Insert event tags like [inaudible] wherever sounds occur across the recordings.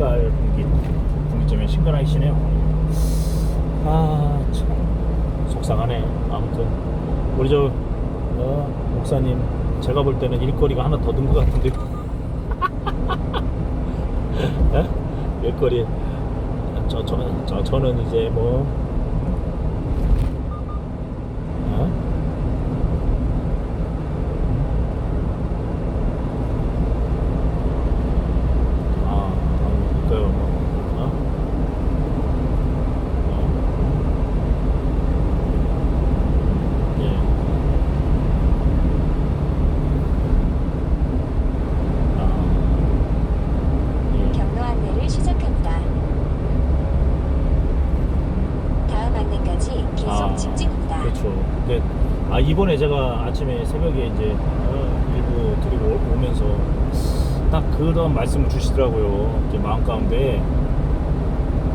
신갈 분기 분기점에 신갈하시네요. 아, 참 속상하네. 아무튼 우리 저 어, 목사님 제가 볼 때는 일거리가 하나 더 든 것 같은데. [laughs] 예? 일거리 저, 저, 저, 저는 이제 뭐 어? 아, 그 뭐, 어? 어? 예. 아, 예. 경로 안내를 시작합니다. 다음 안내까지 계속 아, 직진입니다. 그렇죠. 근데 아 이번에 제가 아침에 새벽에 이제 어, 일부 드리고 오- 오면서 딱 그런 말씀을 주시더라고요. 이제 마음 가운데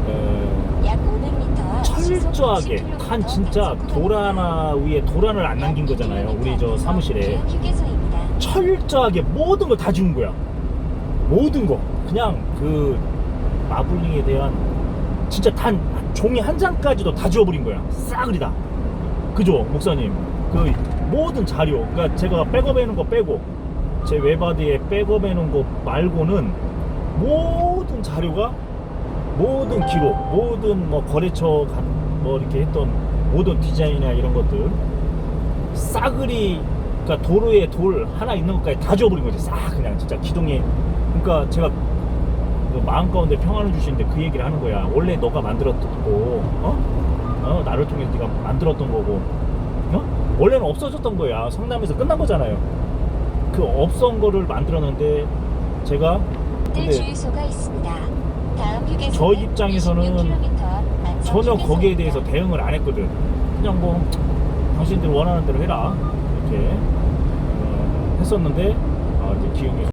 에, 약 500m 철저하게 탄 진짜 도라나 위에 도란을 안 남긴 거잖아요. 우리 저 사무실에. 철저하게 모든 걸다 지운 거야. 모든 거. 그냥 그 마블링에 대한 진짜 단 종이 한 장까지도 다 지워버린 거야. 싸그리 다. 그죠, 목사님? 그 모든 자료, 그러니까 제가 백업해 놓은 거 빼고 제 웹하드에 백업해 놓은 거 말고는 모든 자료가 모든 기록, 모든 뭐 거래처 가- 뭐 이렇게 했던 모든 디자인이나 이런 것들 싸그리 그러니까 도로에 돌 하나 있는 것까지 다 지워버린 거지 싹 그냥 진짜 기둥에 그러니까 제가 그 마음 가운데 평안을 주시는데 그 얘기를 하는 거야 원래 너가 만들었던 거 어? 어 나를 통해서 네가 만들었던 거고 어? 원래는 없어졌던 거야 성남에서 끝난 거잖아요 그 없던 거를 만들었는데 제가 주유소가 있습니다. 다음 휴게소 저 입장에서는 전혀 거기에 대해서 대 대응을 안 했거든. 그냥 뭐 당신들 원하는 대로 해라 이렇게 어, 했었는데 아, 이제 기억이